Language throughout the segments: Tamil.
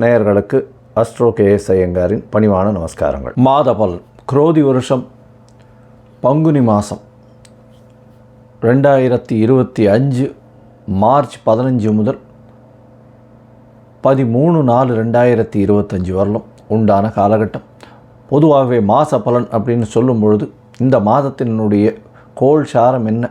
நேயர்களுக்கு அஸ்ட்ரோ கேஎஸ் ஐயங்காரின் பணிவான நமஸ்காரங்கள். மாதபல் குரோதி வருஷம் பங்குனி மாதம் ரெண்டாயிரத்தி இருபத்தி அஞ்சு மார்ச் பதினஞ்சு முதல் பதிமூணு நாலு ரெண்டாயிரத்தி இருபத்தஞ்சி வரலும் உண்டான காலகட்டம். பொதுவாகவே மாத பலன் அப்படின்னு சொல்லும் பொழுது இந்த மாதத்தினுடைய கோள் சாரம் என்ன?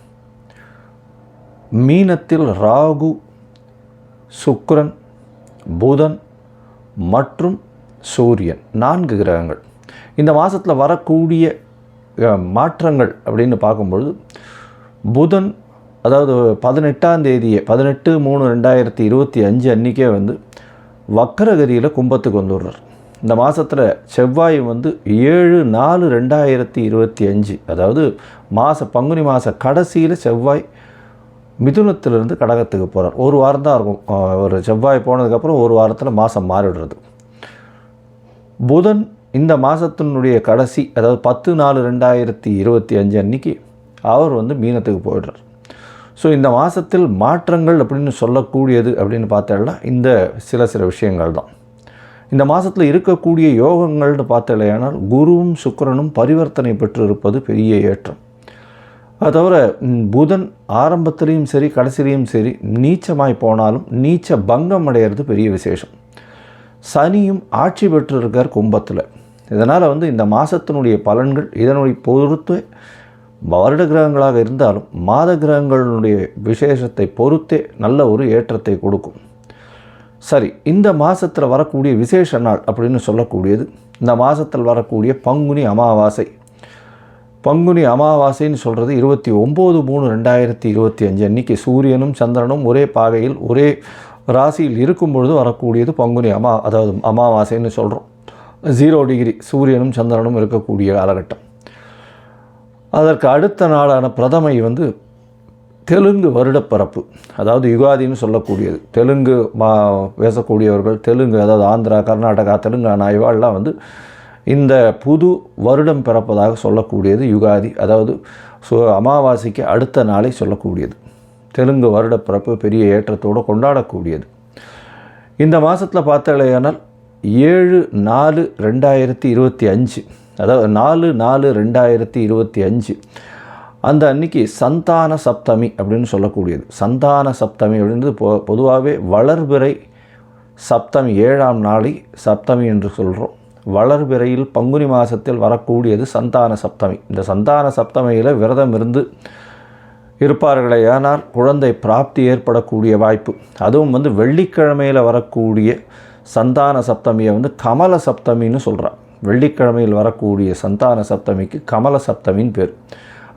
மீனத்தில் ராகு சுக்ரன் புதன் மற்றும் சூரியன். நான்கு கிரகங்கள். இந்த மாதத்தில் வரக்கூடிய மாற்றங்கள் அப்படின்னு பார்க்கும்பொழுது புதன் அதாவது பதினெட்டாம் தேதியே பதினெட்டு மூணு ரெண்டாயிரத்தி இருபத்தி அஞ்சு அன்றைக்கே வந்து வக்கரகதியில் கும்பத்துக்கு வந்துடுறார். இந்த மாதத்தில் செவ்வாய் வந்து ஏழு நாலு ரெண்டாயிரத்தி இருபத்தி அஞ்சு அதாவது மாத பங்குனி மாத கடைசியில் செவ்வாய் மிதுனத்திலிருந்து கடகத்துக்கு போகிறார் ஒரு வாரம் தான் இருக்கும். ஒரு செவ்வாய் போனதுக்கப்புறம் ஒரு வாரத்தில் மாதம் மாறிடுறது. புதன் இந்த மாதத்தினுடைய கடைசி அதாவது பத்து நாலு ரெண்டாயிரத்தி இருபத்தி அஞ்சு அன்னைக்கு அவர் வந்து மீனத்துக்கு போயிடுறார். ஸோ இந்த மாதத்தில் மாற்றங்கள் அப்படின்னு சொல்லக்கூடியது அப்படின்னு பார்த்தோம்னா இந்த சில சில விஷயங்கள் தான். இந்த மாதத்தில் இருக்கக்கூடிய யோகங்கள்னு பார்த்தலையானால் குருவும் சுக்கரனும் பரிவர்த்தனை பெற்று இருப்பது பெரிய ஏற்றம். அது தவிர புதன் ஆரம்பத்துலேயும் சரி கடைசிலையும் சரி நீச்சமாய் போனாலும் நீச்ச பங்கம் அடையிறது பெரிய விசேஷம். சனியும் ஆட்சி பெற்றிருக்கார் கும்பத்தில். இதனால் வந்து இந்த மாதத்தினுடைய பலன்கள் இதனுடைய பொறுத்து வருட கிரகங்களாக இருந்தாலும் மாத கிரகங்களுடைய விசேஷத்தை பொறுத்தே நல்ல ஒரு ஏற்றத்தை கொடுக்கும். சரி இந்த மாதத்தில் வரக்கூடிய விசேஷ நாள் அப்படின்னு சொல்லக்கூடியது இந்த மாதத்தில் வரக்கூடிய பங்குனி அமாவாசை. பங்குனி அமாவாசைன்னு சொல்கிறது இருபத்தி ஒம்பது மூணு ரெண்டாயிரத்தி இருபத்தி அஞ்சு அன்றைக்கி சூரியனும் சந்திரனும் ஒரே பாகையில் ஒரே ராசியில் இருக்கும் பொழுது வரக்கூடியது பங்குனி அமா அதாவது அமாவாசைன்னு சொல்கிறோம் ஜீரோ டிகிரி சூரியனும் சந்திரனும் இருக்கக்கூடிய காலகட்டம். அதற்கு அடுத்த நாளான பிரதமை வந்து தெலுங்கு வருடப்பரப்பு அதாவது யுகாதின்னு சொல்லக்கூடியது. தெலுங்கு மா பேசக்கூடியவர்கள் தெலுங்கு அதாவது ஆந்திரா கர்நாடகா தெலுங்கானா இவாள்லாம் வந்து இந்த புது வருடம் பிறப்பதாக சொல்லக்கூடியது யுகாதி அதாவது சு அமாவாசைக்கு அடுத்த நாளை சொல்லக்கூடியது. தெலுங்கு வருடப்பிறப்பு பெரிய ஏற்றத்தோடு கொண்டாடக்கூடியது. இந்த மாதத்தில் பார்த்தாலேயானால் ஏழு நாலு ரெண்டாயிரத்தி இருபத்தி அஞ்சு அதாவது நாலு நாலு ரெண்டாயிரத்தி இருபத்தி அஞ்சு அந்த அன்னைக்கு சந்தான சப்தமி அப்படின்னு சொல்லக்கூடியது. சந்தான சப்தமி அப்படின்றது பொ பொதுவாகவே வளர்பிறை சப்தமி ஏழாம் நாளை சப்தமி என்று சொல்கிறோம் வளர்பிறையில் பங்குனி மாதத்தில் வரக்கூடியது சந்தான சப்தமி. இந்த சந்தான சப்தமியில் விரதம் இருந்து இருப்பார்களே ஆனால் குழந்தை பிராப்தி ஏற்படக்கூடிய வாய்ப்பு. அதுவும் வந்து வெள்ளிக்கிழமையில் வரக்கூடிய சந்தான சப்தமியை வந்து கமல சப்தமின்னு சொல்கிறான் வெள்ளிக்கிழமையில் வரக்கூடிய சந்தான சப்தமிக்கு கமல சப்தமின்னு பேர்.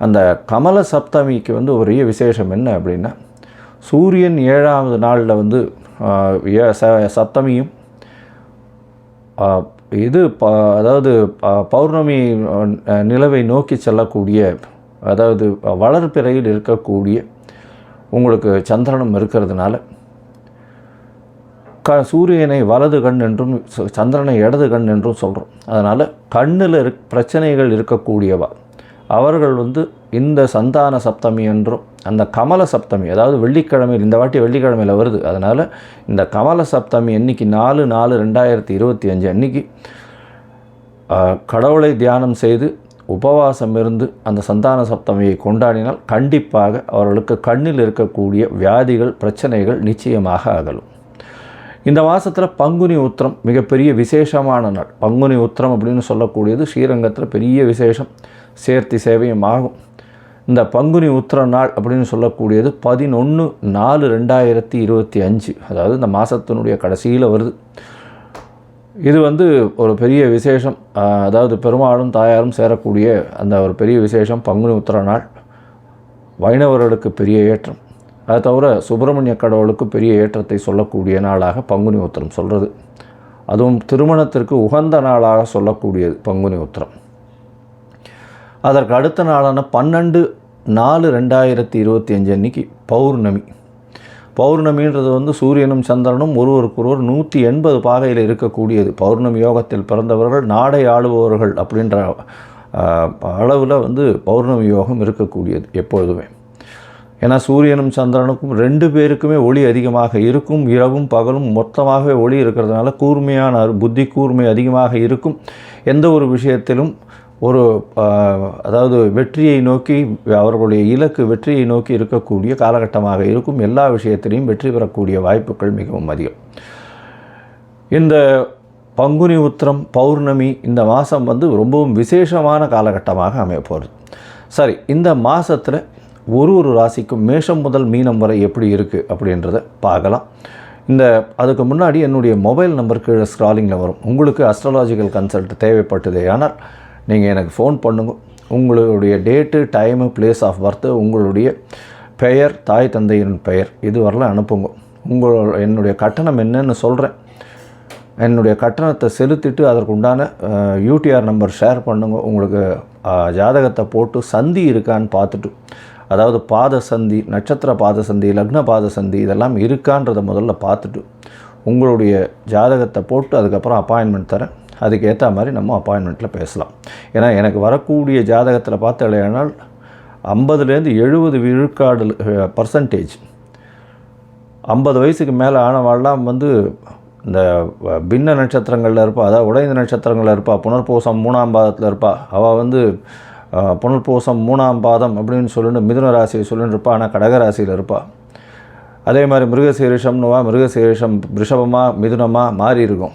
அந்த கமல சப்தமிக்கு வந்து ஒரே விசேஷம் என்ன அப்படின்னா சூரியன் ஏழாவது நாளில் வந்து சப்தமியும் இது ப அதாவது பௌர்ணமி நிலவை நோக்கி செல்லக்கூடிய அதாவது வளர்பிறையில் இருக்கக்கூடிய உங்களுக்கு சந்திரனும் இருக்கிறதுனால க சூரியனை வலது கண் என்றும் சந்திரனை இடது கண் என்றும் சொல்கிறோம் அதனால் கண்ணில் இருக் பிரச்சனைகள் இருக்கக்கூடியவா அவர்கள் வந்து இந்த சந்தான சப்தமி என்றும் அந்த கமல சப்தமி அதாவது வெள்ளிக்கிழமையில் இந்த வாட்டி வெள்ளிக்கிழமையில் வருது. அதனால் இந்த கமல சப்தமி அன்னைக்கு நாலு நாலு ரெண்டாயிரத்தி இருபத்தி அஞ்சு அன்னைக்கு கடவுளை தியானம் செய்து உபவாசம் இருந்து அந்த சந்தான சப்தமியை கொண்டாடினால் கண்டிப்பாக அவர்களுக்கு கண்ணில் இருக்கக்கூடிய வியாதிகள் பிரச்சனைகள் நிச்சயமாக அகலும். இந்த மாதத்தில் பங்குனி உத்திரம் மிகப்பெரிய விசேஷமான நாள். பங்குனி உத்திரம் அப்படின்னு சொல்லக்கூடியது ஸ்ரீரங்கத்தில் பெரிய விசேஷம். சேர்த்தி சேவையும் ஆகும். இந்த பங்குனி உத்திர நாள் அப்படின்னு சொல்லக்கூடியது பதினொன்று நாலு ரெண்டாயிரத்தி இருபத்தி அஞ்சு. அதாவது இந்த மாதத்தினுடைய கடைசியில் வருது. இது வந்து ஒரு பெரிய விசேஷம். அதாவது பெருமாளும் தாயாரும் சேரக்கூடிய அந்த ஒரு பெரிய விசேஷம் பங்குனி உத்திர நாள். வைணவர்களுக்கு பெரிய ஏற்றம். அதை தவிர சுப்பிரமணிய கடவுளுக்கு பெரிய ஏற்றத்தை சொல்லக்கூடிய நாளாக பங்குனி உத்திரம் சொல்கிறது அதுவும் திருமணத்திற்கு உகந்த நாளாக சொல்லக்கூடியது பங்குனி உத்திரம். அதற்கு அடுத்த நாளான பன்னெண்டு நாலு ரெண்டாயிரத்தி இருபத்தி அஞ்சு அன்னைக்கு பௌர்ணமி. பௌர்ணமின்றது வந்து சூரியனும் சந்திரனும் ஒருவருக்கொருவர் நூற்றி எண்பது பாகையில் இருக்கக்கூடியது. பௌர்ணமி யோகத்தில் பிறந்தவர்கள் நாடை ஆளுபவர்கள் அப்படின்ற அளவில் வந்து பௌர்ணமி யோகம் இருக்கக்கூடியது எப்பொழுதுமே. ஏன்னா சூரியனும் சந்திரனுக்கும் ரெண்டு பேருக்குமே ஒளி அதிகமாக இருக்கும். இரவும் பகலும் மொத்தமாகவே ஒளி இருக்கிறதுனால கூர்மையான புத்தி கூர்மை அதிகமாக இருக்கும். எந்த ஒரு விஷயத்திலும் ஒரு அதாவது வெற்றியை நோக்கி அவர்களுடைய இலக்கு வெற்றியை நோக்கி இருக்கக்கூடிய காலகட்டமாக இருக்கும் எல்லா விஷயத்திலையும் வெற்றி பெறக்கூடிய வாய்ப்புகள் மிகவும் அதிகம். இந்த பங்குனி உத்திரம் பௌர்ணமி இந்த மாதம் வந்து ரொம்பவும் விசேஷமான காலகட்டமாக அமையப்போகிறது சரி இந்த மாதத்தில் ஒரு ஒரு ராசிக்கும் மேஷம் முதல் மீனம் வரை எப்படி இருக்குது அப்படின்றத பார்க்கலாம். இந்த அதுக்கு முன்னாடி என்னுடைய மொபைல் நம்பருக்கு ஸ்க்ராலிங்கில் வரும். உங்களுக்கு அஸ்ட்ராலாஜிக்கல் கன்சல்ட் தேவைப்பட்டதே. ஆனால் நீங்கள் எனக்கு ஃபோன் பண்ணுங்க. உங்களுடைய date time place of birth உங்களுடைய பெயர் தாய் தந்தையின் பெயர் இது வரலாம் அனுப்புங்க. உங்கள் என்னுடைய கட்டணம் என்னன்னு சொல்கிறேன் என்னுடைய கட்டணத்தை செலுத்திட்டு அதற்கு உண்டான யூடிஆர் நம்பர் ஷேர் பண்ணுங்க. உங்களுக்கு ஜாதகத்தை போட்டு சந்தி இருக்கான்னு பார்த்துட்டு. அதாவது பாத சந்தி நட்சத்திர பாத சந்தி லக்ன பாத சந்தி இதெல்லாம் இருக்கான்றதை முதல்ல பார்த்துட்டு. உங்களுடைய ஜாதகத்தை போட்டு அதுக்கப்புறம் அப்பாயின்மெண்ட் தரேன். அதுக்கு ஏற்ற மாதிரி நம்ம அப்பாயின்மெண்ட்டில் பேசலாம். ஏன்னா எனக்கு வரக்கூடிய ஜாதகத்தில் பார்த்தாலேனால் ஐம்பதுலேருந்து எழுபது விழுக்காடு பர்சன்டேஜ் ஐம்பது வயசுக்கு மேலே ஆனவாள்லாம் வந்து இந்த பின்ன நட்சத்திரங்களில் இருப்பா அதாவது உடைந்த நட்சத்திரங்களில் இருப்பா புனர்பூசம் மூணாம் பாதத்தில் இருப்பா. அவள் வந்து புனர்பூசம் மூணாம் பாதம் அப்படின்னு சொல்லிட்டு மிதுன ராசியை சொல்லிட்டு இருப்பா ஆனால் கடகராசியில் இருப்பா. அதே மாதிரி மிருகசீரிஷம்னுவா மிருகசீரிஷம் ரிஷபமாக மிதுனமாக மாறி இருக்கும்.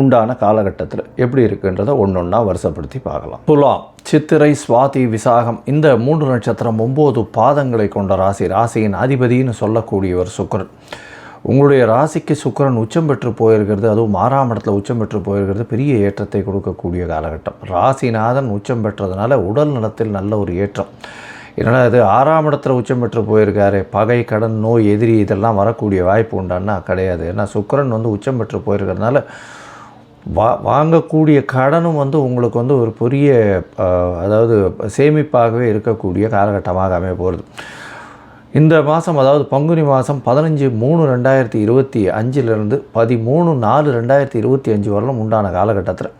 உண்டான காலகட்டத்தில் எப்படி இருக்குன்றதை ஒன்று ஒன்றா வருஷப்படுத்தி பார்க்கலாம். துலாம் சித்திரை சுவாதி விசாகம் இந்த மூன்று நட்சத்திரம் ஒம்பது பாதங்களை கொண்ட ராசி ராசியின் அதிபதின்னு சொல்லக்கூடியவர் சுக்கரன். உங்களுடைய ராசிக்கு சுக்கிரன் உச்சம் பெற்று போயிருக்கிறது அதுவும் ஆறாம் இடத்துல உச்சம் பெற்று போயிருக்கிறது பெரிய ஏற்றத்தை கொடுக்கக்கூடிய காலகட்டம். ராசிநாதன் உச்சம் பெற்றதுனால உடல் நலத்தில் நல்ல ஒரு ஏற்றம். என்னடா இது ஆறாம் இடத்துல உச்சம் பெற்று போயிருக்காரு பகை கடன் நோய் எதிரி இதெல்லாம் வரக்கூடிய வாய்ப்பு உண்டான்னா கிடையாது. ஏன்னா சுக்கிரன் வந்து உச்சம் பெற்று போயிருக்கிறதுனால வா வாங்கக்கூடிய கடனும் வந்து உங்களுக்கு வந்து ஒரு பெரிய அதாவது சேமிப்பாகவே இருக்கக்கூடிய காலகட்டமாக அமைய போகிறது இந்த மாதம் அதாவது பங்குனி மாதம் பதினஞ்சு மூணு ரெண்டாயிரத்தி இருபத்தி அஞ்சிலிருந்து பதிமூணு நாலு ரெண்டாயிரத்தி இருபத்தி அஞ்சு வரலும் உண்டான காலகட்டத்தில்.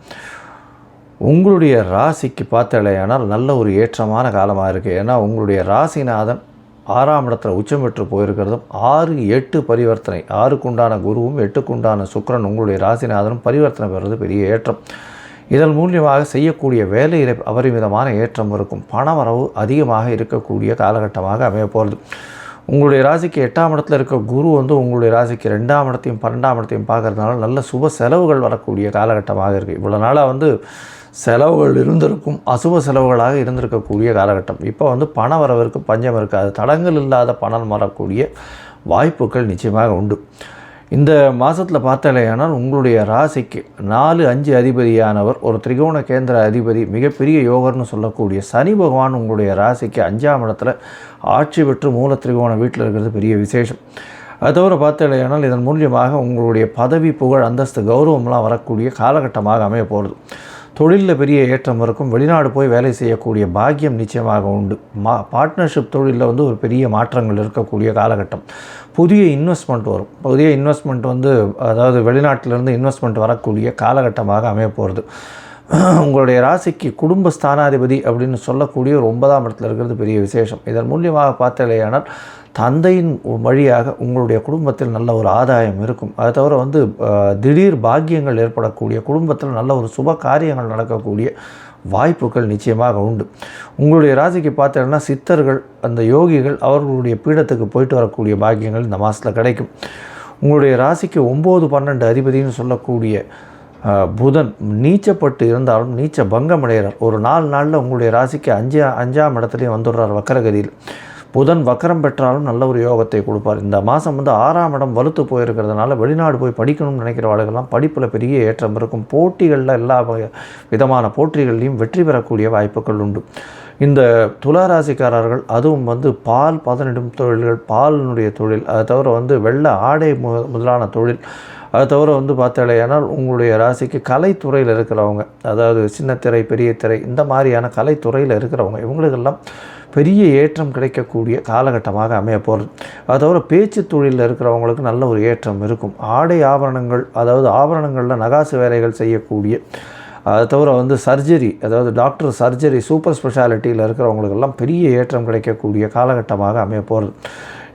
உங்களுடைய ராசிக்கு பார்த்தாலேயானால் நல்ல ஒரு ஏற்றமான காலமாக இருக்குது ஏன்னா உங்களுடைய ராசிநாதன் ஆறாம் இடத்துல உச்சம் பெற்று போயிருக்கிறதும் ஆறு எட்டு பரிவர்த்தனை ஆறுக்குண்டான குருவும் எட்டுக்குண்டான சுக்கிரன் உங்களுடைய ராசிநாதனும் பரிவர்த்தனை பெறுவது பெரிய ஏற்றம். இதன் மூலியமாக செய்யக்கூடிய வேலையில் அபரிமிதமான ஏற்றம் இருக்கும். பணவரவு அதிகமாக இருக்கக்கூடிய காலகட்டமாக அமையப்போகிறது உங்களுடைய ராசிக்கு எட்டாம் இடத்துல இருக்க குரு வந்து உங்களுடைய ராசிக்கு ரெண்டாம் இடத்தையும் பன்னெண்டாம் இடத்தையும் பார்க்கறதுனால நல்ல சுப செலவுகள் வரக்கூடிய காலகட்டமாக இருக்குது இவ்வளோ நாளாக வந்து செலவுகள் இருந்திருக்கும் அசுப செலவுகளாக இருந்திருக்கக்கூடிய காலகட்டம். இப்போ வந்து பண வரவிற்கு பஞ்சம் இருக்காது. தடங்கள் இல்லாத பணம் வரக்கூடிய வாய்ப்புகள் நிச்சயமாக உண்டு. இந்த மாதத்தில் பார்த்தாலேயானால் உங்களுடைய ராசிக்கு நாலு அஞ்சு அதிபதியானவர் ஒரு திரிகோண கேந்திர அதிபதி மிகப்பெரிய யோகர்னு சொல்லக்கூடிய சனி பகவான் உங்களுடைய ராசிக்கு அஞ்சாம் இடத்துல ஆட்சி பெற்று மூல திரிகோண வீட்டில் இருக்கிறது பெரிய விசேஷம். அது தவிர பார்த்தாலேயானால் இதன் மூலியமாக உங்களுடைய பதவி புகழ் அந்தஸ்து கௌரவம்லாம் வரக்கூடிய காலகட்டமாக அமைய போகிறது தொழிலில் பெரிய ஏற்றம் இருக்கும். வெளிநாடு போய் வேலை செய்யக்கூடிய பாக்கியம் நிச்சயமாக உண்டு. மா பார்ட்னர்ஷிப் தொழிலில் வந்து ஒரு பெரிய மாற்றங்கள் இருக்கக்கூடிய காலகட்டம். புதிய இன்வெஸ்ட்மெண்ட் வரும். புதிய இன்வெஸ்ட்மெண்ட் வந்து அதாவது வெளிநாட்டிலேருந்து இன்வெஸ்ட்மெண்ட் வரக்கூடிய காலகட்டமாக அமைய போகிறது உங்களுடைய ராசிக்கு குடும்ப ஸ்தானாதிபதி அப்படின்னு சொல்லக்கூடிய ஒரு ஒன்பதாம் இடத்துல இருக்கிறது பெரிய விசேஷம். இதன் மூலியமாக பார்த்தாலேயானால் தந்தையின் வழியாக உங்களுடைய குடும்பத்தில் நல்ல ஒரு ஆதாயம் இருக்கும். அதை தவிர வந்து திடீர் பாக்கியங்கள் ஏற்படக்கூடிய குடும்பத்தில் நல்ல ஒரு சுப காரியங்கள் நடக்கக்கூடிய வாய்ப்புகள் நிச்சயமாக உண்டு. உங்களுடைய ராசிக்கு பார்த்தீங்கன்னா சித்தர்கள் அந்த யோகிகள் அவர்களுடைய பீடத்துக்கு போயிட்டு வரக்கூடிய பாக்கியங்கள் இந்த மாதத்தில் கிடைக்கும். உங்களுடைய ராசிக்கு ஒம்பது பன்னெண்டு அதிபதினு சொல்லக்கூடிய புதன் நீச்சப்பட்டு இருந்தாலும் நீச்ச பங்கம் அடைகிறார் ஒரு நாலு நாளில் உங்களுடைய ராசிக்கு அஞ்சு அஞ்சாம் இடத்துலையும் வந்துடுறார் வக்கரகதியில். புதன் வக்கரம் பெற்றாலும் நல்ல ஒரு யோகத்தை கொடுப்பார். இந்த மாதம் வந்து ஆறாம் இடம் வலுத்து போயிருக்கிறதுனால வெளிநாடு போய் படிக்கணும்னு நினைக்கிறவர்களுக்கெல்லாம் படிப்பில் பெரிய ஏற்றம் இருக்கும். போட்டிகளில் எல்லா விதமான போட்டிகள்லையும் வெற்றி பெறக்கூடிய வாய்ப்புகள் உண்டு. இந்த துளாராசிக்காரர்கள் அதுவும் வந்து பால் பதனிடும் தொழில்கள் பாலினுடைய தொழில் அதை தவிர வந்து வெள்ள ஆடை முதலான தொழில் அதை தவிர வந்து பார்த்தாலேயானால் உங்களுடைய ராசிக்கு கலைத்துறையில் இருக்கிறவங்க அதாவது சின்னத்திரை பெரிய திரை இந்த மாதிரியான கலைத்துறையில் இருக்கிறவங்க இவங்களுக்கெல்லாம் பெரிய ஏற்றம் கிடைக்கக்கூடிய காலகட்டமாக அமைய போகிறது அது தவிர பேச்சு தொழிலில் இருக்கிறவங்களுக்கு நல்ல ஒரு ஏற்றம் இருக்கும். ஆடை ஆபரணங்கள் அதாவது ஆபரணங்களில் நகாசு வேலைகள் செய்யக்கூடிய அதை தவிர வந்து சர்ஜரி அதாவது டாக்டர் சர்ஜரி சூப்பர் ஸ்பெஷாலிட்டியில் இருக்கிறவங்களுக்கெல்லாம் பெரிய ஏற்றம் கிடைக்கக்கூடிய காலகட்டமாக அமைய போகிறது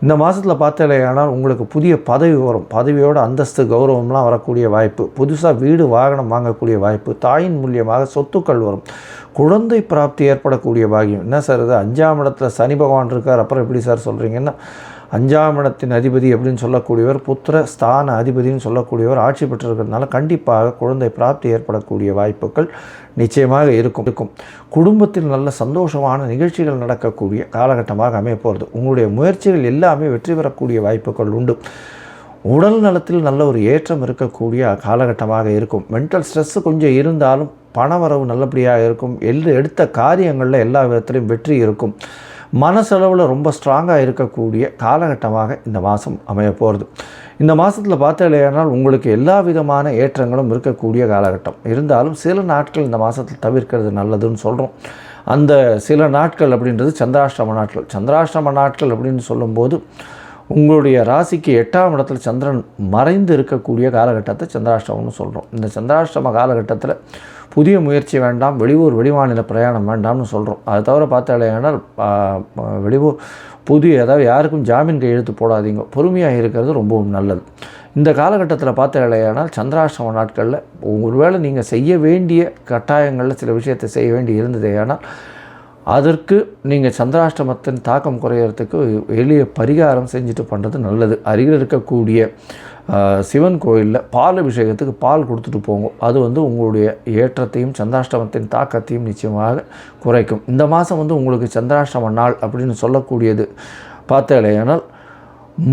இந்த மாதத்தில் பார்த்தாலேயானால் உங்களுக்கு புதிய பதவி வரும். பதவியோட அந்தஸ்து கௌரவம்லாம் வரக்கூடிய வாய்ப்பு. புதுசாக வீடு வாகனம் வாங்கக்கூடிய வாய்ப்பு. தாயின் மூலியமாக சொத்துக்கள் வரும். குழந்தை பிராப்தி ஏற்படக்கூடிய பாகியம் என்ன சார் இது? அஞ்சாம் இடத்துல சனி பகவான் இருக்கார். அப்புறம் எப்படி சார் சொல்கிறீங்கன்னா அஞ்சாம் இடத்தின் அதிபதி அப்படின்னு சொல்லக்கூடியவர் புத்திர ஸ்தான அதிபதினு சொல்லக்கூடியவர் ஆட்சி பெற்றிருக்கிறதுனால கண்டிப்பாக குழந்தை பிராப்தி ஏற்படக்கூடிய வாய்ப்புகள் நிச்சயமாக இருக்கும். இருக்கும். குடும்பத்தில் நல்ல சந்தோஷமான நிகழ்ச்சிகள் நடக்கக்கூடிய காலகட்டமாக அமைய போகிறது உங்களுடைய முயற்சிகள் எல்லாமே வெற்றி பெறக்கூடிய வாய்ப்புகள் உண்டு. உடல் நலத்தில் நல்ல ஒரு ஏற்றம் இருக்கக்கூடிய காலகட்டமாக இருக்கும். மென்டல் ஸ்ட்ரெஸ்ஸு கொஞ்சம் இருந்தாலும் பணவரவு நல்லபடியாக இருக்கும். எல் எடுத்த காரியங்களில் எல்லா விதத்திலையும் வெற்றி இருக்கும். மனசளவில் ரொம்ப ஸ்ட்ராங்காக இருக்கக்கூடிய காலகட்டமாக இந்த மாதம் அமைய போகிறது இந்த மாதத்தில் பார்த்தாலேயானால் உங்களுக்கு எல்லா விதமான ஏற்றங்களும் இருக்கக்கூடிய காலகட்டம். இருந்தாலும் சில நாட்கள் இந்த மாதத்தில் தவிர்க்கிறது நல்லதுன்னு சொல்கிறோம் அந்த சில நாட்கள் அப்படின்றது சந்திராஷ்டிரம நாட்கள். சந்திராஷ்டிரம நாட்கள் அப்படின்னு சொல்லும்போது உங்களுடைய ராசிக்கு எட்டாம் இடத்துல சந்திரன் மறைந்து இருக்கக்கூடிய காலகட்டத்தை சந்திராஷ்டமம்னு சொல்கிறோம் இந்த சந்திராஷ்டம காலகட்டத்தில் புதிய முயற்சி வேண்டாம் வெளியூர் வெளிமாநில பிரயாணம் வேண்டாம்னு சொல்கிறோம் அதை தவிர பார்த்தாலேனால் வெளியூர் புதிய அதாவது யாருக்கும் ஜாமீன் கையெழுத்து போடாதீங்க. பொறுமையாக இருக்கிறது ரொம்பவும் நல்லது. இந்த காலகட்டத்தில் பார்த்தாலேயானால் சந்திராஷ்டம நாட்களில் ஒருவேளை நீங்கள் செய்ய வேண்டிய கட்டாயங்களில் சில விஷயத்தை செய்ய வேண்டி இருந்ததேயானால் அதற்கு நீங்கள் சந்திராஷ்டமத்தின் தாக்கம் குறையிறதுக்கு எளிய பரிகாரம் செஞ்சுட்டு பண்ணுறது நல்லது. அருகில் இருக்கக்கூடிய சிவன் கோயிலில் பால் அபிஷேகத்துக்கு பால் கொடுத்துட்டு போங்க. அது வந்து உங்களுடைய ஏற்றத்தையும் சந்திராஷ்டமத்தின் தாக்கத்தையும் நிச்சயமாக குறைக்கும். இந்த மாதம் வந்து உங்களுக்கு சந்திராஷ்டம நாள் அப்படின்னு சொல்லக்கூடியது. பார்த்தாலேயானால்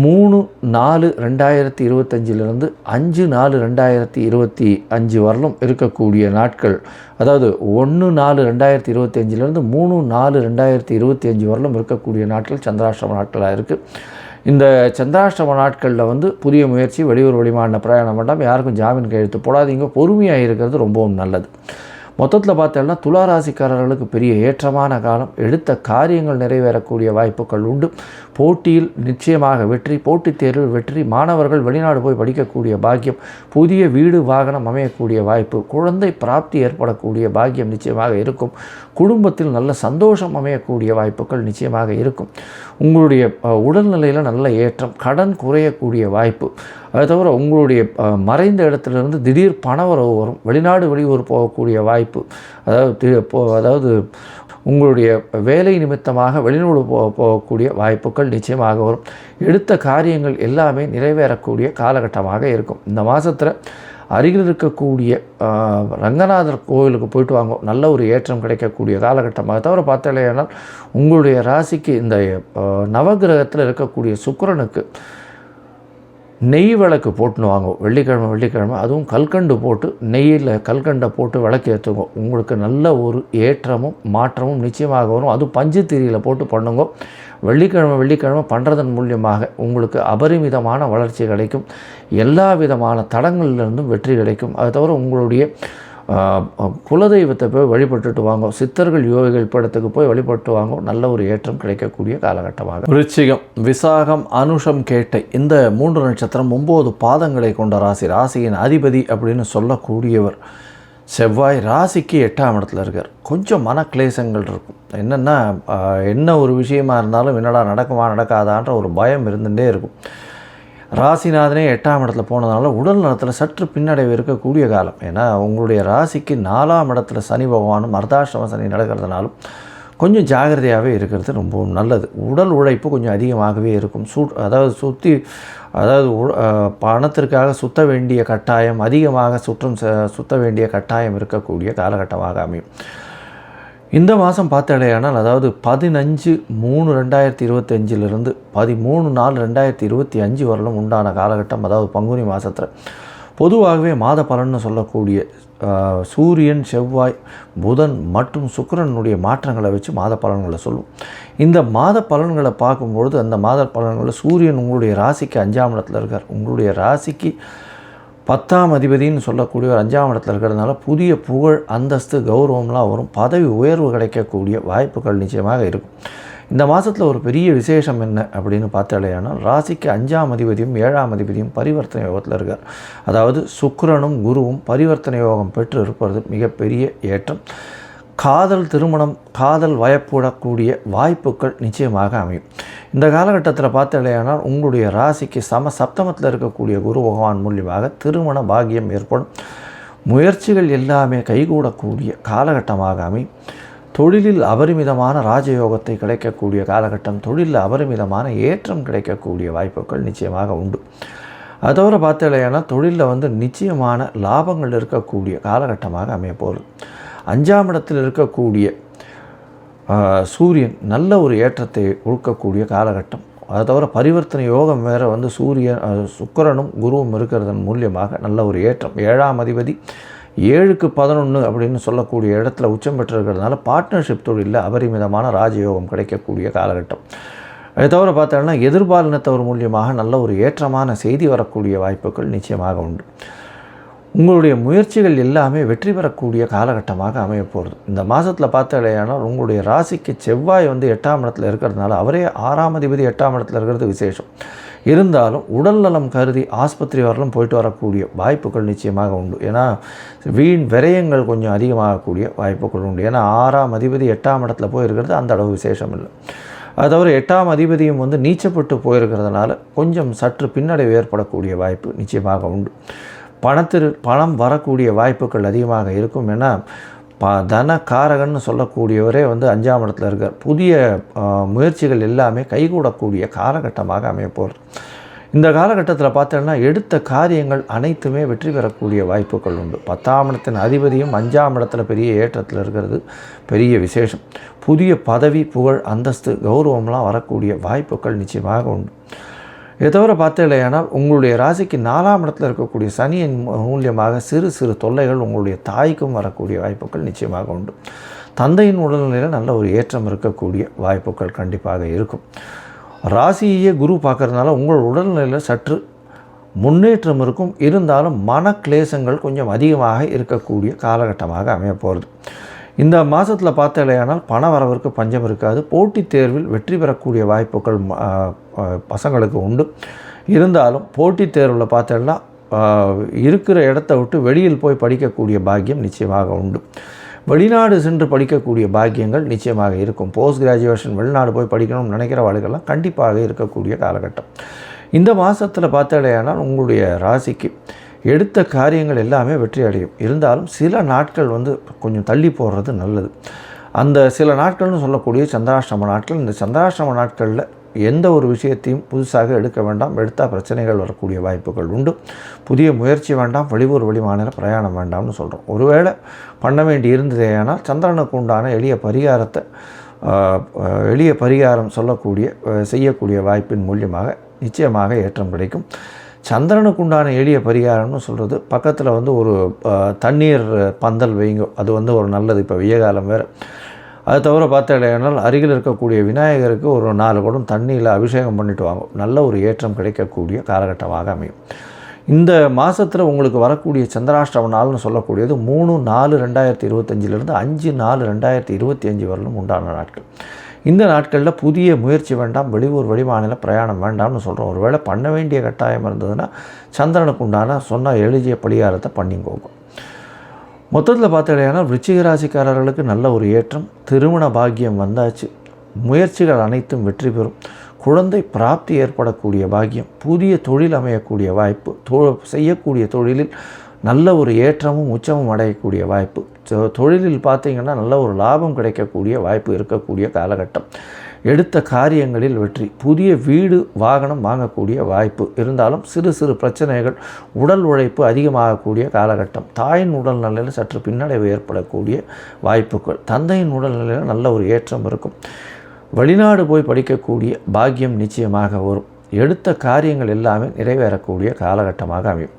மூணு நாலு ரெண்டாயிரத்தி இருபத்தஞ்சிலிருந்து அஞ்சு நாலு ரெண்டாயிரத்தி இருபத்தி அஞ்சு வரலும் இருக்கக்கூடிய நாட்கள். அதாவது ஒன்று நாலு ரெண்டாயிரத்தி இருபத்தஞ்சிலேருந்து மூணு நாலு ரெண்டாயிரத்தி இருபத்தி அஞ்சு வரலும் இருக்கக்கூடிய நாட்கள் சந்திராஷ்டம நாட்களாக இருக்குது இந்த சந்திராஷ்டம நாட்களில் வந்து புதிய முயற்சி வெளியூர் வெளிமாநில பிரயாணம் வேண்டாம் யாருக்கும் ஜாமீன் கையெழுத்து போடாதீங்க. பொறுமையாக இருக்கிறது ரொம்பவும் நல்லது. மொத்தத்தில் பார்த்தோம்னா துளாராசிக்காரர்களுக்கு பெரிய ஏற்றமான காலம். எடுத்த காரியங்கள் நிறைவேறக்கூடிய வாய்ப்புகள் உண்டு. போட்டியில் நிச்சயமாக வெற்றி போட்டித் தேர்வில் வெற்றி மாணவர்கள் வெளிநாடு போய் படிக்கக்கூடிய பாக்கியம் புதிய வீடு வாகனம் அமையக்கூடிய வாய்ப்பு குழந்தை பிராப்தி ஏற்படக்கூடிய பாக்கியம் நிச்சயமாக இருக்கும். குடும்பத்தில் நல்ல சந்தோஷம் அமையக்கூடிய வாய்ப்புகள் நிச்சயமாக இருக்கும். உங்களுடைய உடல்நிலையில் நல்ல ஏற்றம் கடன் குறையக்கூடிய வாய்ப்பு. அதை தவிர உங்களுடைய மறைந்த இடத்துலேருந்து திடீர் பணவரவு வரும். வெளிநாடு வெளியூர் போகக்கூடிய வாய்ப்பு. அதாவது அதாவது உங்களுடைய வேலை நிமித்தமாக வெளிநாடு போ போகக்கூடிய வாய்ப்புகள் நிச்சயமாக வரும். எடுத்த காரியங்கள் எல்லாமே நிறைவேறக்கூடிய காலகட்டமாக இருக்கும். இந்த மாதத்தில் அருகில் இருக்கக்கூடிய ரங்கநாதர் கோவிலுக்கு போயிட்டு வாங்க. நல்ல ஒரு ஏற்றம் கிடைக்கக்கூடிய காலகட்டமாக தவிர பார்த்தாலேனால் உங்களுடைய ராசிக்கு இந்த நவகிரகத்தில் இருக்கக்கூடிய சுக்கரனுக்கு நெய் விளக்கு போட்டுன்னு வாங்க. வெள்ளிக்கிழமை வெள்ளிக்கிழமை அதுவும் கல்கண்டு போட்டு நெய்யில் கல்கண்டை போட்டு விளக்கு ஏற்றுங்க. உங்களுக்கு நல்ல ஒரு ஏற்றமும் மாற்றமும் நிச்சயமாக வரும். அதுவும் பஞ்சு திரியில் போட்டு பண்ணுங்க. வெள்ளிக்கிழமை வெள்ளிக்கிழமை பண்ணுறதன் மூலியமாக உங்களுக்கு அபரிமிதமான வளர்ச்சி கிடைக்கும். எல்லா விதமான தடங்களிலிருந்தும் வெற்றி கிடைக்கும். அது தவிர உங்களுடைய குலதெய்வத்தை போய் வழிபட்டுட்டு வாங்க. சித்தர்கள் யோகிகள் படத்துக்கு போய் வழிபட்டு வாங்க. நல்ல ஒரு ஏற்றம் கிடைக்கக்கூடிய காலகட்டமாக. விருச்சிகம் விசாகம் அனுஷம் கேட்டை. இந்த மூன்று நட்சத்திரம் ஒம்பது பாதங்களை கொண்ட ராசி. ராசியின் அதிபதி அப்படின்னு சொல்லக்கூடியவர் செவ்வாய் ராசிக்கு எட்டாம் இடத்துல இருக்கார். கொஞ்சம் மன கிளேசங்கள் இருக்கும். என்னென்னா என்ன ஒரு விஷயமா இருந்தாலும் என்னடா நடக்குமா நடக்காதான்ற ஒரு பயம் இருந்துகிட்டே இருக்கும். ராசிநாதனே எட்டாம் இடத்துல போனதுனால உடல் நலத்தில் சற்று பின்னடைவு இருக்கக்கூடிய காலம். ஏன்னா உங்களுடைய ராசிக்கு நாலாம் இடத்துல சனி பகவானும் அர்த்தாஷ்டம சனி நடக்கிறதுனாலும் கொஞ்சம் ஜாகிரதையாகவே இருக்கிறது ரொம்பவும் நல்லது. உடல் உழைப்பு கொஞ்சம் அதிகமாகவே இருக்கும். சூ அதாவது சுற்றி அதாவது பணத்திற்காக சுத்த வேண்டிய கட்டாயம் அதிகமாக சுற்றம் சுத்த வேண்டிய கட்டாயம் இருக்கக்கூடிய காலகட்டமாக அமையும். இந்த மாதம் பார்த்தடையானால் அதாவது பதினஞ்சு மூணு ரெண்டாயிரத்தி இருபத்தஞ்சிலிருந்து பதிமூணு நாலு ரெண்டாயிரத்தி இருபத்தி அஞ்சு வரலும் உண்டான காலகட்டம் அதாவது பங்குனி மாதத்தில் பொதுவாகவே மாத பலன்னு சொல்லக்கூடிய சூரியன் செவ்வாய் புதன் மற்றும் சுக்கரனுடைய மாற்றங்களை வச்சு மாத பலன்களை சொல்லுவோம் இந்த மாத பலன்களை பார்க்கும்பொழுது அந்த மாத பலன்களில் சூரியன் உங்களுடைய ராசிக்கு அஞ்சாம் இடத்துல இருக்கார். உங்களுடைய ராசிக்கு பத்தாம் அதிபதினு சொல்லக்கூடிய ஒரு அஞ்சாம் இடத்துல இருக்கிறதுனால புதிய புகழ் அந்தஸ்து கௌரவம்லாம் வரும். பதவி உயர்வு கிடைக்கக்கூடிய வாய்ப்புகள் நிச்சயமாக இருக்கும். இந்த மாதத்தில் ஒரு பெரிய விசேஷம் என்ன அப்படின்னு பார்த்தாலேயானால் ராசிக்கு அஞ்சாம் அதிபதியும் ஏழாம் அதிபதியும் பரிவர்த்தனை யோகத்தில் இருக்கார். அதாவது சுக்கரனும் குருவும் பரிவர்த்தனை யோகம் பெற்று இருப்பது மிகப்பெரிய ஏற்றம். காதல் திருமணம் காதல் வயப்படக்கூடிய வாய்ப்புகள் நிச்சயமாக அமையும். இந்த காலகட்டத்தில் பார்த்தாலேயானால் உங்களுடைய ராசிக்கு சம சப்தமத்தில் இருக்கக்கூடிய குரு பகவான் மூலியமாக திருமண பாகியம் ஏற்படும். முயற்சிகள் எல்லாமே கைகூடக்கூடிய காலகட்டமாக அமையும். தொழிலில் அபரிமிதமான ராஜயோகத்தை கிடைக்கக்கூடிய காலகட்டம் தொழிலில் அபரிமிதமான ஏற்றம் கிடைக்கக்கூடிய வாய்ப்புகள் நிச்சயமாக உண்டு. அதோடு தவிர தொழிலில் வந்து நிச்சயமான லாபங்கள் இருக்கக்கூடிய காலகட்டமாக அமைய போகுது அஞ்சாம் இடத்தில் இருக்கக்கூடிய சூரியன் நல்ல ஒரு ஏற்றத்தை கொடுக்கக்கூடிய காலகட்டம். அதை தவிர பரிவர்த்தனை யோகம் வேறு வந்து சூரியன் சுக்கரனும் குருவும் இருக்கிறதன் மூலியமாக நல்ல ஒரு ஏற்றம். ஏழாம் அதிபதி ஏழுக்கு பதினொன்று அப்படின்னு சொல்லக்கூடிய இடத்துல உச்சம் பெற்றிருக்கிறதுனால பார்ட்னர்ஷிப் தொழிலில் அபரிமிதமான ராஜயோகம் கிடைக்கக்கூடிய காலகட்டம். அதை தவிர பார்த்தோம்னா எதிர்பாலினத்தவர் மூலியமாக நல்ல ஒரு ஏற்றமான செய்தி வரக்கூடிய வாய்ப்புகள் நிச்சயமாக உண்டு. உங்களுடைய முயற்சிகள் எல்லாமே வெற்றி பெறக்கூடிய காலகட்டமாக அமைய போகிறது இந்த மாதத்தில் பார்த்தாலேயானால் உங்களுடைய ராசிக்கு செவ்வாய் வந்து எட்டாம் இடத்துல இருக்கிறதுனால அவரே ஆறாம் அதிபதி எட்டாம் இடத்துல இருக்கிறது விசேஷம். இருந்தாலும் உடல் நலம் கருதி ஆஸ்பத்திரி வரலும் போயிட்டு வரக்கூடிய வாய்ப்புகள் நிச்சயமாக உண்டு. ஏன்னா வீண் விரயங்கள் கொஞ்சம் அதிகமாகக்கூடிய வாய்ப்புகள் உண்டு. ஏன்னா ஆறாம் அதிபதி எட்டாம் இடத்துல போயிருக்கிறது அந்த அளவு விசேஷம் இல்லை. அது தவிர எட்டாம் அதிபதியும் வந்து நீச்சப்பட்டு போயிருக்கிறதுனால கொஞ்சம் சற்று பின்னடைவு ஏற்படக்கூடிய வாய்ப்பு நிச்சயமாக உண்டு. பணத்திற்கு பணம் வரக்கூடிய வாய்ப்புகள் அதிகமாக இருக்கும். ஏன்னா ப தன காரகன்னு சொல்லக்கூடியவரே வந்து அஞ்சாம் இடத்துல இருக்கார். புதிய முயற்சிகள் எல்லாமே கைகூடக்கூடிய காலகட்டமாக அமையப்போகிறது இந்த காலகட்டத்தில் பார்த்தோன்னா எடுத்த காரியங்கள் அனைத்துமே வெற்றி பெறக்கூடிய வாய்ப்புகள் உண்டு. பத்தாம் இடத்தின் அதிபதியும் அஞ்சாம் இடத்துல பெரிய ஏற்றத்தில் இருக்கிறது. பெரிய விசேஷம். புதிய பதவி புகழ் அந்தஸ்து கௌரவம்லாம் வரக்கூடிய வாய்ப்புகள் நிச்சயமாக உண்டு. இதை தவிர பார்த்தீங்களேனால் உங்களுடைய ராசிக்கு நாலாம் இடத்துல இருக்கக்கூடிய சனியின் மூலியமாக சிறு சிறு தொல்லைகள் உங்களுடைய தாய்க்கும் வரக்கூடிய வாய்ப்புகள் நிச்சயமாக உண்டு. தந்தையின் உடல்நிலையில் நல்ல ஒரு ஏற்றம் இருக்கக்கூடிய வாய்ப்புகள் கண்டிப்பாக இருக்கும். ராசியே குரு பார்க்குறதுனால உங்கள் உடல்நிலையில் சற்று முன்னேற்றம் இருக்கும். இருந்தாலும் மன கிளேசங்கள் கொஞ்சம் அதிகமாக இருக்கக்கூடிய காலகட்டமாக அமைய போகிறது இந்த மாதத்தில் பார்த்தாலேயானால் பண வரவிற்கு பஞ்சம் இருக்காது. போட்டித் தேர்வில் வெற்றி பெறக்கூடிய வாய்ப்புகள் பசங்களுக்கு உண்டு. இருந்தாலும் போட்டித் தேர்வில் பார்த்தோம்னா இருக்கிற இடத்த விட்டு வெளியில் போய் படிக்கக்கூடிய பாக்கியம் நிச்சயமாக உண்டு. வெளிநாடு சென்று படிக்கக்கூடிய பாக்கியங்கள் நிச்சயமாக இருக்கும். போஸ்ட் கிராஜுவேஷன் வெளிநாடு போய் படிக்கணும்னு நினைக்கிற வாழ்க்கெல்லாம் கண்டிப்பாக இருக்கக்கூடிய காலகட்டம். இந்த மாதத்தில் பார்த்தாலேயானால் உங்களுடைய ராசிக்கு எடுத்த காரியங்கள் எல்லாமே வெற்றி அடையும் இருந்தாலும் சில நாட்கள் வந்து கொஞ்சம் தள்ளி போடுறது நல்லது. அந்த சில நாட்கள்னு சொல்லக்கூடிய சந்திராஷ்டம நாட்கள் இந்த சந்திராஷ்டம நாட்களில் எந்த ஒரு விஷயத்தையும் புதுசாக எடுக்க வேண்டாம். எடுத்தால் பிரச்சனைகள் வரக்கூடிய வாய்ப்புகள் உண்டு. புதிய முயற்சி வேண்டாம். வெளியூர் வெளிமாநில பிரயாணம் வேண்டாம்னு சொல்கிறோம் ஒருவேளை பண்ண வேண்டி இருந்ததேயானால் சந்திரனுக்கு உண்டான எளிய பரிகாரத்தை எளிய பரிகாரம் சொல்லக்கூடிய செய்யக்கூடிய வாய்ப்பின் மூலியமாக நிச்சயமாக ஏற்றம் கிடைக்கும். சந்திரனுக்கு உண்டான எளிய பரிகாரம்னு சொல்கிறது பக்கத்தில் வந்து ஒரு தண்ணீர் பந்தல் வைங்க. அது வந்து ஒரு நல்லது. இப்போ வெய்ய காலம் வேறு. அது தவிர பார்த்தாலேனால் அருகில் இருக்கக்கூடிய விநாயகருக்கு ஒரு நாலு குடம் தண்ணியில் அபிஷேகம் பண்ணிட்டு வாங்க. நல்ல ஒரு ஏற்றம் கிடைக்கக்கூடிய காலகட்டமாக அமையும். இந்த மாதத்தில் உங்களுக்கு வரக்கூடிய சந்திராஷ்டம நாள்னு சொல்லக்கூடியது மூணு நாலு ரெண்டாயிரத்தி இருபத்தஞ்சிலிருந்து அஞ்சு நாலு ரெண்டாயிரத்தி இருபத்தி அஞ்சு வரலும் உண்டான நாட்கள். இந்த நாட்களில் புதிய முயற்சி வேண்டாம் வெளியூர் வெளிமாநில பிரயாணம் வேண்டாம்னு சொல்கிறோம் ஒரு வேளை பண்ண வேண்டிய கட்டாயம் இருந்ததுன்னா சந்திரனுக்கு உண்டான சொன்ன எழுதிய பலிகாரத்தை பண்ணிக்கோங்க. மொத்தத்தில் பார்த்தாலேனா விருச்சிக ராசிக்காரர்களுக்கு நல்ல ஒரு ஏற்றம் திருமண பாக்கியம் வந்தாச்சு. முயற்சிகள் அனைத்தும் வெற்றி பெறும். குழந்தை பிராப்தி ஏற்படக்கூடிய பாக்கியம் புதிய தொழில் அமையக்கூடிய வாய்ப்பு தொ செய்யக்கூடிய தொழிலில் நல்ல ஒரு ஏற்றமும் உச்சமும் அடையக்கூடிய வாய்ப்பு. தொழிலில் பார்த்திங்கன்னா நல்ல ஒரு லாபம் கிடைக்கக்கூடிய வாய்ப்பு இருக்கக்கூடிய காலகட்டம். எடுத்த காரியங்களில் வெற்றி புதிய வீடு வாகனம் வாங்கக்கூடிய வாய்ப்பு இருந்தாலும் சிறு சிறு பிரச்சனைகள் உடல் உழைப்பு அதிகமாகக்கூடிய காலகட்டம் தாயின் உடல்நிலையில் சற்று பின்னடைவு ஏற்படக்கூடிய வாய்ப்புகள் தந்தையின் உடல்நிலையில் நல்ல ஒரு ஏற்றம் இருக்கும். வெளிநாடு போய் படிக்கக்கூடிய பாக்கியம் நிச்சயமாக வரும். எடுத்த காரியங்கள் எல்லாமே நிறைவேறக்கூடிய காலகட்டமாக அமையும்.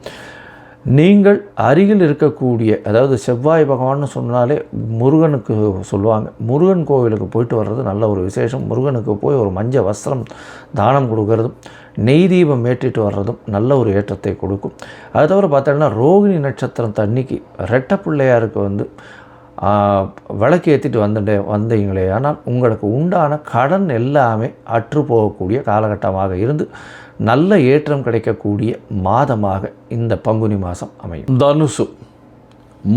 நீங்கள் அருகில் இருக்கக்கூடிய அதாவது செவ்வாய் பகவான்னு சொன்னாலே முருகனுக்கு சொல்லுவாங்க. முருகன் கோவிலுக்கு போயிட்டு வர்றது நல்ல ஒரு விசேஷம். முருகனுக்கு போய் ஒரு மஞ்சள் வஸ்திரம் தானம் கொடுக்கறதும் நெய் தீபம் ஏற்றிட்டு வர்றதும் நல்ல ஒரு ஏற்றத்தை கொடுக்கும். அது தவிர பார்த்தோன்னா ரோகிணி நட்சத்திரம் தண்ணிக்கு ரெட்ட பிள்ளையாருக்கு வந்து விளக்கு ஏற்றிட்டு வந்துட்டே வந்தீங்களே. ஆனால் உங்களுக்கு உண்டான கடன் எல்லாமே அற்று போகக்கூடிய காலகட்டமாக இருந்து நல்ல ஏற்றம் கிடைக்கக்கூடிய மாதமாக இந்த பங்குனி மாதம் அமையும். தனுசு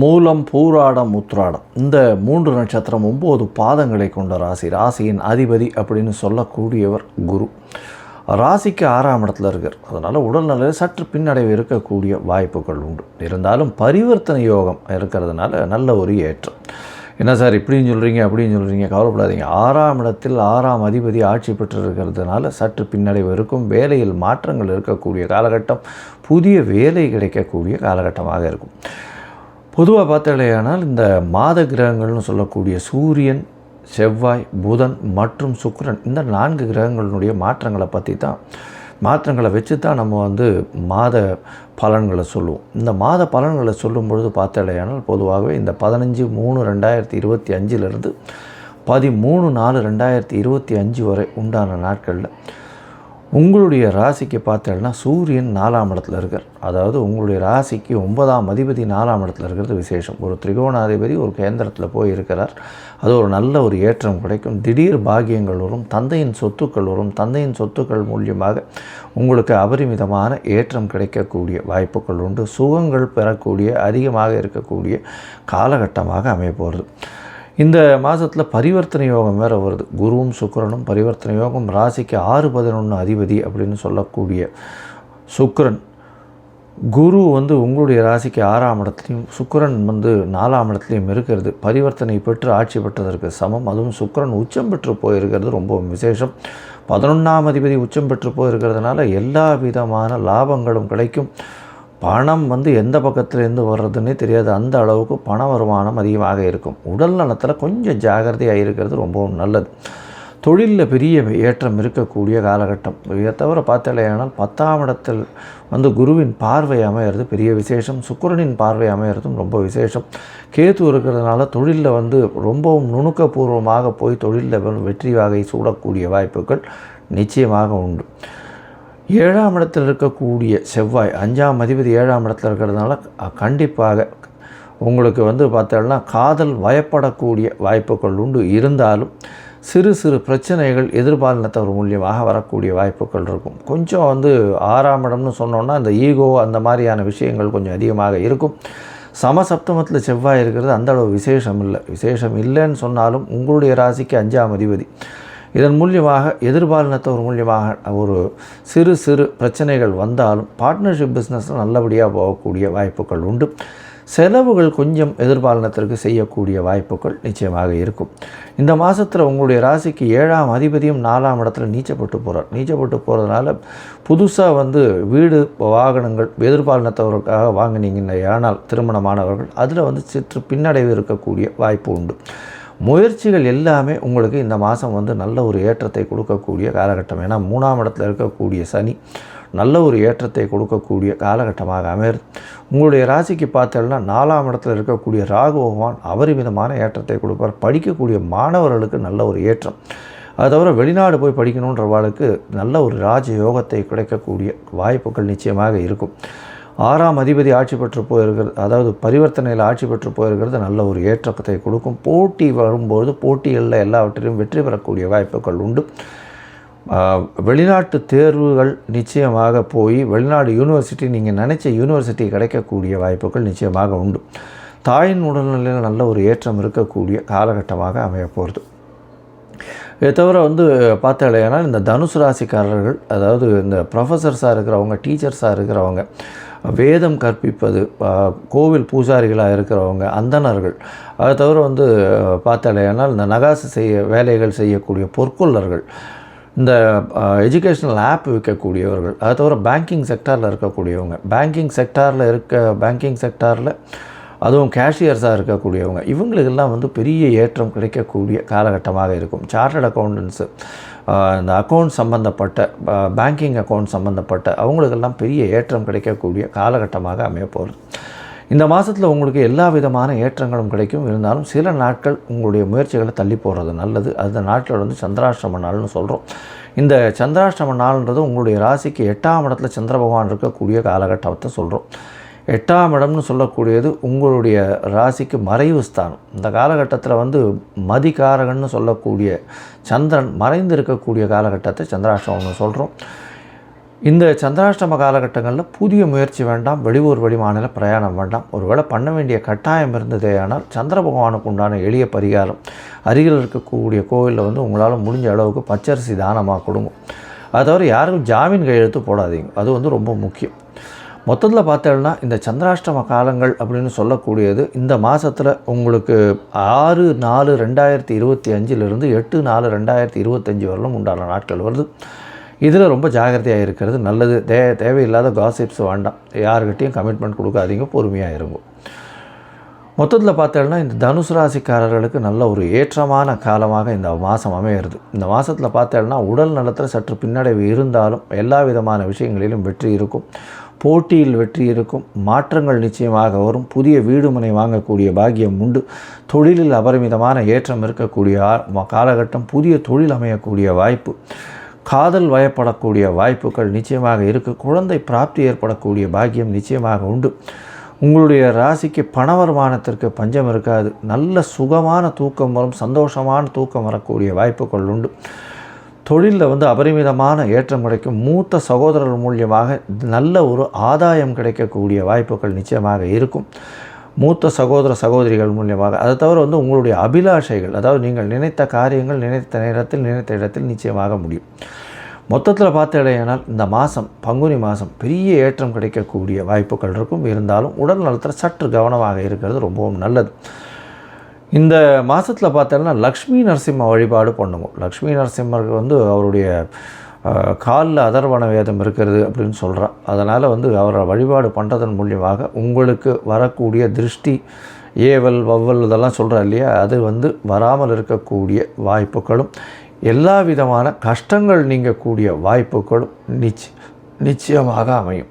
மூலம் பூராடம் உத்ராடம். இந்த மூன்று நட்சத்திரம் ஒம்பது பாதங்களை கொண்ட ராசி. ராசியின் அதிபதி அப்படின்னு சொல்லக்கூடியவர் குரு. ராசிக்கு ஆறாம் இடத்துல இருக்கார். அதனால் உடல்நிலையில் சற்று பின்னடைவு இருக்கக்கூடிய வாய்ப்புகள் உண்டு. இருந்தாலும் பரிவர்த்தனை யோகம் இருக்கிறதுனால நல்ல ஒரு ஏற்றம். என்ன சார் இப்படின்னு சொல்கிறீங்க அப்படின்னு சொல்கிறீங்க கவலைப்படாதீங்க. ஆறாம் இடத்தில் ஆறாம் அதிபதி ஆட்சி பெற்றிருக்கிறதுனால சற்று பின்னடைவு இருக்கும். வேலையில் மாற்றங்கள் இருக்கக்கூடிய காலகட்டம் புதிய வேலை கிடைக்கக்கூடிய காலகட்டமாக இருக்கும். பொதுவாக பார்த்தாலேயானால் இந்த மாத கிரகங்கள்னு சொல்லக்கூடிய சூரியன் செவ்வாய் புதன் மற்றும் சுக்கரன் இந்த நான்கு கிரகங்களுடைய மாற்றங்களை பற்றி தான் மாற்றங்களை வச்சு தான் நம்ம வந்து மாத பலன்களை சொல்லுவோம். இந்த மாத பலன்களை சொல்லும் பொழுது பார்த்தாலேயானால் பொதுவாகவே இந்த பதினஞ்சு மூணு ரெண்டாயிரத்தி இருபத்தி அஞ்சிலிருந்து பதிமூணு நாலு ரெண்டாயிரத்தி இருபத்தி அஞ்சு வரை உண்டான நாட்களில் உங்களுடைய ராசிக்கு பார்த்தேன்னா சூரியன் நாலாம் இடத்துல இருக்கார். அதாவது உங்களுடைய ராசிக்கு ஒன்பதாம் அதிபதி நாலாம் இடத்துல இருக்கிறது விசேஷம். ஒரு திரிகோணாதிபதி ஒரு கேந்திரத்தில் போய் இருக்கிறார். அது ஒரு நல்ல ஒரு ஏற்றம் கிடைக்கும். திடீர் பாகியங்கள் வரும். தந்தையின் சொத்துக்கள் வரும். தந்தையின் சொத்துக்கள் மூலியமாக உங்களுக்கு அபரிமிதமான ஏற்றம் கிடைக்கக்கூடிய வாய்ப்புகள் உண்டு. சுகங்கள் பெறக்கூடிய அதிகமாக இருக்கக்கூடிய காலகட்டமாக அமைய போகிறது. இந்த மாதத்தில் பரிவர்த்தனை யோகம் வேறு வருது. குருவும் சுக்கரனும் பரிவர்த்தனை யோகம். ராசிக்கு ஆறு பதினொன்று அதிபதி அப்படின்னு சொல்லக்கூடிய சுக்கரன். குரு வந்து உங்களுடைய ராசிக்கு ஆறாம் இடத்துலையும் சுக்கரன் வந்து நாலாம் இடத்துலையும் இருக்கிறது. பரிவர்த்தனை பெற்று ஆட்சி பெற்றதற்கு சமம். அதுவும் சுக்கரன் உச்சம் பெற்று போயிருக்கிறது ரொம்ப விசேஷம். பதினொன்றாம் அதிபதி உச்சம் பெற்று போயிருக்கிறதுனால எல்லா விதமான லாபங்களும் கிடைக்கும். பணம் வந்து எந்த பக்கத்துலேருந்து வர்றதுன்னே தெரியாது. அந்த அளவுக்கு பண வருமானம் அதிகமாக இருக்கும். உடல் நலத்தில் கொஞ்சம் ஜாகிரதையாக இருக்கிறது ரொம்பவும் நல்லது. தொழிலில் பெரிய ஏற்றம் இருக்கக்கூடிய காலகட்டம். இதை தவிர பார்த்தாலேயானால் பத்தாம் இடத்தில் வந்து குருவின் பார்வை அமையிறது பெரிய விசேஷம். சுக்கரனின் பார்வை அமையிறதும் ரொம்ப விசேஷம். கேத்து இருக்கிறதுனால தொழிலில் வந்து ரொம்பவும் நுணுக்கபூர்வமாக போய் தொழிலில் வெற்றி வகை சூடக்கூடிய வாய்ப்புகள் நிச்சயமாக உண்டு. ஏழாம் இடத்தில் இருக்கக்கூடிய செவ்வாய் அஞ்சாம் அதிபதி ஏழாம் இடத்துல இருக்கிறதுனால கண்டிப்பாக உங்களுக்கு வந்து பார்த்தோம்னா காதல் வயப்படக்கூடிய வாய்ப்புகள் உண்டு. இருந்தாலும் சிறு சிறு பிரச்சனைகள் எதிர்பாலினத்தவர் மூலியமாக வரக்கூடிய வாய்ப்புகள் இருக்கும். கொஞ்சம் வந்து ஆறாம் இடம்னு சொன்னோன்னா அந்த ஈகோ அந்த மாதிரியான விஷயங்கள் கொஞ்சம் அதிகமாக இருக்கும். சமசப்தமத்தில் செவ்வாய் இருக்கிறது அந்த அளவு விசேஷம் இல்லை. விசேஷம் இல்லைன்னு சொன்னாலும் உங்களுடைய ராசிக்கு அஞ்சாம் அதிபதி இதன் மூலியமாக எதிர்பாலினத்தவர் மூலியமாக ஒரு சிறு சிறு பிரச்சனைகள் வந்தாலும் பார்ட்னர்ஷிப் பிஸ்னஸில் நல்லபடியாக போகக்கூடிய வாய்ப்புகள் உண்டு. செலவுகள் கொஞ்சம் எதிர்பாலனத்திற்கு செய்யக்கூடிய வாய்ப்புகள் நிச்சயமாக இருக்கும். இந்த மாதத்தில் உங்களுடைய ராசிக்கு ஏழாம் அதிபதியும் நாலாம் இடத்துல நீச்சப்பட்டு போகிறார் நீச்சப்பட்டு போகிறதுனால புதுசாக வந்து வீடு வாகனங்கள் எதிர்பாலனத்தவருக்காக வாங்கினீங்கன்னா ஆனால் திருமணமானவர்கள் அதில் வந்து சிற்று பின்னடைவு இருக்கக்கூடிய வாய்ப்பு உண்டு. முயற்சிகள் எல்லாமே உங்களுக்கு இந்த மாதம் வந்து நல்ல ஒரு ஏற்றத்தை கொடுக்கக்கூடிய காலகட்டம். ஏன்னா மூணாம் இடத்துல இருக்கக்கூடிய சனி நல்ல ஒரு ஏற்றத்தை கொடுக்கக்கூடிய காலகட்டமாக அமையுது உங்களுடைய ராசிக்கு பார்த்தோம்னா நாலாம் இடத்துல இருக்கக்கூடிய ராகு பகவான் அபரிமிதமான ஏற்றத்தை கொடுப்பார். படிக்கக்கூடிய மாணவர்களுக்கு நல்ல ஒரு ஏற்றம். அது தவிர வெளிநாடு போய் படிக்கணுன்றவாளுக்கு நல்ல ஒரு ராஜ யோகத்தை கிடைக்கக்கூடிய வாய்ப்புகள் நிச்சயமாக இருக்கும். ஆறாம் அதிபதி ஆட்சி பெற்று போயிருக்கிறது அதாவது பரிவர்த்தனையில் ஆட்சி பெற்று போயிருக்கிறது நல்ல ஒரு ஏற்றத்தை கொடுக்கும். போட்டி வரும்போது போட்டிகளில் எல்லாவற்றிலும் வெற்றி பெறக்கூடிய வாய்ப்புகள் உண்டு. வெளிநாட்டு தேர்வுகள் நிச்சயமாக போய் வெளிநாடு யூனிவர்சிட்டி நீங்கள் நினச்ச யூனிவர்சிட்டி கிடைக்கக்கூடிய வாய்ப்புகள் நிச்சயமாக உண்டு. தாயின் உடல்நிலையில் நல்ல ஒரு ஏற்றம் இருக்கக்கூடிய காலகட்டமாக அமையப்போகிறது இதை தவிர வந்து பார்த்தாலேனால் இந்த தனுசு ராசிக்காரர்கள் அதாவது இந்த ப்ரொஃபஸர்ஸாக இருக்கிறவங்க டீச்சர்ஸாக இருக்கிறவங்க வேதம் கற்பிப்பது கோவில் பூஜாரிகளாக இருக்கிறவங்க அந்தணர்கள். அதை தவிர வந்து பார்த்தாலேனால் இந்த நகாசு செய்ய வேலைகள் செய்யக்கூடிய பொற்கொள்ளர்கள் இந்த எஜுகேஷ்னல் ஆப் விற்கக்கூடியவர்கள் அதை தவிர பேங்கிங் செக்டாரில் இருக்கக்கூடியவங்க. பேங்கிங் செக்டாரில் இருக்க பேங்கிங் செக்டாரில் அதுவும் கேஷியர்ஸாக இருக்கக்கூடியவங்க இவங்களுக்கெல்லாம் வந்து பெரிய ஏற்றம் கிடைக்கக்கூடிய காலகட்டமாக இருக்கும். சார்ட்டர்ட் அக்கௌண்டன்ஸு இந்த அக்கௌண்ட் சம்மந்தப்பட்ட பேங்கிங் அக்கௌண்ட் சம்மந்தப்பட்ட அவங்களுக்கெல்லாம் பெரிய ஏற்றம் கிடைக்கக்கூடிய காலகட்டமாக அமையப்போகுது. இந்த மாதத்தில் உங்களுக்கு எல்லா விதமான ஏற்றங்களும் கிடைக்கும். இருந்தாலும் சில நாட்கள் உங்களுடைய முயற்சிகளை தள்ளி போடுறது நல்லது. அந்த நாட்கள் வந்து சந்திராஷ்டம நாள்னு சொல்கிறோம் இந்த சந்திராஷ்டம நாள்ன்றது உங்களுடைய ராசிக்கு எட்டாம் இடத்துல சந்திர பகவான் இருக்கக்கூடிய காலகட்டத்தை சொல்கிறோம் எட்டாம் இடம்னு சொல்லக்கூடியது உங்களுடைய ராசிக்கு மறைவு ஸ்தானம். இந்த காலகட்டத்தில் வந்து மதிகாரகன்னு சொல்லக்கூடிய சந்திரன் மறைந்து இருக்கக்கூடிய காலகட்டத்தை சந்திராஷ்டமம்னு சொல்கிறோம் இந்த சந்திராஷ்டம காலகட்டங்களில் புதிய முயற்சி வேண்டாம் வெளியூர் வெளிமாநில பிரயாணம் வேண்டாம். ஒருவேளை பண்ண வேண்டிய கட்டாயம் இருந்ததே ஆனால் சந்திர பகவானுக்கு உண்டான எளிய பரிகாரம் அருகில் இருக்கக்கூடிய கோவிலில் வந்து உங்களால் முடிஞ்ச அளவுக்கு பச்சரிசி தானமாக கொடுங்க. அதை தவிர யாருக்கும் ஜாமீன் கையெழுத்து போடாதீங்க. அது வந்து ரொம்ப முக்கியம். மொத்தத்தில் பார்த்தோம்னா இந்த சந்திராஷ்டம காலங்கள் அப்படின்னு சொல்லக்கூடியது இந்த மாதத்தில் உங்களுக்கு ஆறு நாலு ரெண்டாயிரத்தி இருபத்தி அஞ்சிலிருந்து எட்டு நாலு ரெண்டாயிரத்தி இருபத்தஞ்சி வரலும் உண்டான நாட்கள் வருது. இதில் ரொம்ப ஜாகிரதையாக இருக்கிறது நல்லது. தே தேவையில்லாத காசிப்ஸ் வேண்டாம். யாருக்கிட்டையும் கமிட்மெண்ட் கொடுக்காதீங்க பொறுமையாக இருங்க. மொத்தத்தில் பார்த்தோம்னா இந்த தனுசு ராசிக்காரர்களுக்கு நல்ல ஒரு ஏற்றமான காலமாக இந்த மாதம் அமையிறது. இந்த மாதத்தில் பார்த்தோம்னா உடல் நலத்தில் சற்று பின்னடைவு இருந்தாலும் எல்லா விதமான விஷயங்களிலும் வெற்றி இருக்கும். போட்டியில் வெற்றி இருக்கும். மாற்றங்கள் நிச்சயமாக வரும். புதிய வீடு மனை வாங்கக்கூடிய பாக்கியம் உண்டு. தொழிலில் அபரிமிதமான ஏற்றம் இருக்கக்கூடிய காலகட்டம் புதிய தொழில் அமையக்கூடிய வாய்ப்பு. காதல் வயப்படக்கூடிய வாய்ப்புகள் நிச்சயமாக இருக்குது குழந்தை பிராப்தி ஏற்படக்கூடிய பாக்கியம் நிச்சயமாக உண்டு. உங்களுடைய ராசிக்கு பண வருமானத்திற்கு பஞ்சம் இருக்காது. நல்ல சுகமான தூக்கம் வரும். சந்தோஷமான தூக்கம் வரக்கூடிய வாய்ப்புகள் உண்டு. தொழிலில் வந்து அபரிமிதமான ஏற்றம் கிடைக்கும். மூத்த சகோதரர்கள் மூலியமாக நல்ல ஒரு ஆதாயம் கிடைக்கக்கூடிய வாய்ப்புகள் நிச்சயமாக இருக்கும். மூத்த சகோதர சகோதரிகள் மூலியமாக. அதை தவிர வந்து உங்களுடைய அபிலாஷைகள் அதாவது நீங்கள் நினைத்த காரியங்கள் நினைத்த நேரத்தில் நினைத்த இடத்தில் நிச்சயமாக முடியும். மொத்தத்தில் பார்த்தடையானால் இந்த மாதம் பங்குனி மாதம் பெரிய ஏற்றம் கிடைக்கக்கூடிய வாய்ப்புகள் இருக்கும். இருந்தாலும் உடல் நலத்தில் சற்று கவனமாக இருக்கிறது ரொம்பவும் நல்லது. இந்த மாதத்தில் பார்த்தோம்னா லக்ஷ்மி நரசிம்ம வழிபாடு பண்ணுவோம். லக்ஷ்மி நரசிம்மருக்கு வந்து அவருடைய காலில் அதர்வன வேதம் இருக்கிறது அப்படின்னு சொல்கிறான் அதனால் வந்து அவரை வழிபாடு பண்ணுறதன் மூலியமாக உங்களுக்கு வரக்கூடிய திருஷ்டி ஏவல் வவ்வல் இதெல்லாம் சொல்கிறா இல்லையா? அது வந்து வராமல் இருக்கக்கூடிய வாய்ப்புகளும் எல்லா விதமான கஷ்டங்கள் நீங்கக்கூடிய வாய்ப்புகளும் நிச்ச நிச்சயமாக அமையும்.